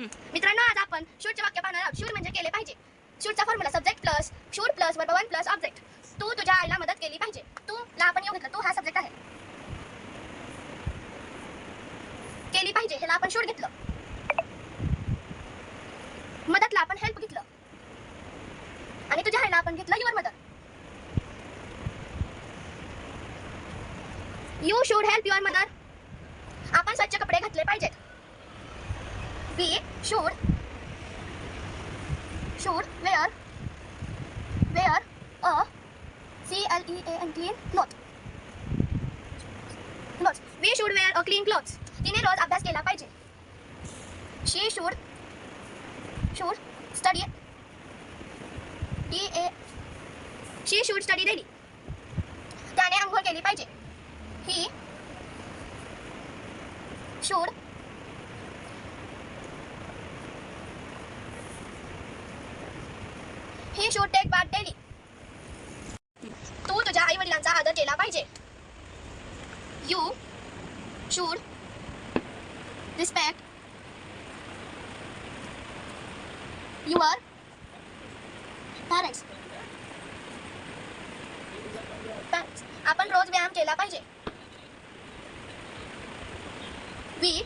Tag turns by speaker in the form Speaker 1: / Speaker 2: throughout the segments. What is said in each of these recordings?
Speaker 1: मित्रांनो आज आपण शूटचे वाक्य पाहणार आहोत. शूट म्हणजे केले पाहिजे. शूटचा formula subject plus should plus verb one plus object तू तुझ्या आईला मदत केली पाहिजे. तू ला आपण येऊ घेतलं. तू हा सब्जेक्ट आहे. केली पाहिजे. ह्याला आपण शूट घेतलं. मदतला आपण हेल्प घेतलं. आणि तुझ्या आईला आपण घेतलं युअर मदत you should help your mother आपण स्वच्छ कपडे घातले पाहिजेत. P should should wear wear a C L E N clean cloth cloth we should wear a clean cloth तिने रोज अभ्यास केला पाहिजे. She should should study D A she should study daily त्याने अंघोळ केली पाहिजे. He should he should take bath daily तू तुझ्या आई वडिलांचा आदर केला पाहिजे. You should respect your parents parents आपण रोज व्यायाम केला पाहिजे. वी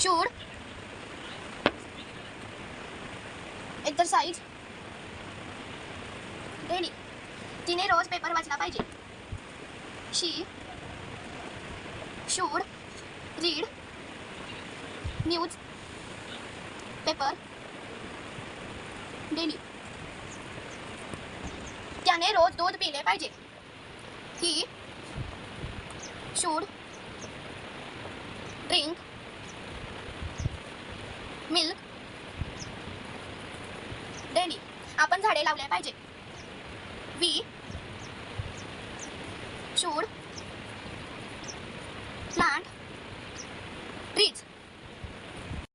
Speaker 1: शूड एक्सरसाइज डेली तिने रोज पेपर वाचला पाहिजे. She. Should. Read. Newspaper. Daily त्याने रोज दूध पिले पाहिजे. He. Should. Drink. Milk daily आपण झाडे लावले पाहिजे. वी. शूड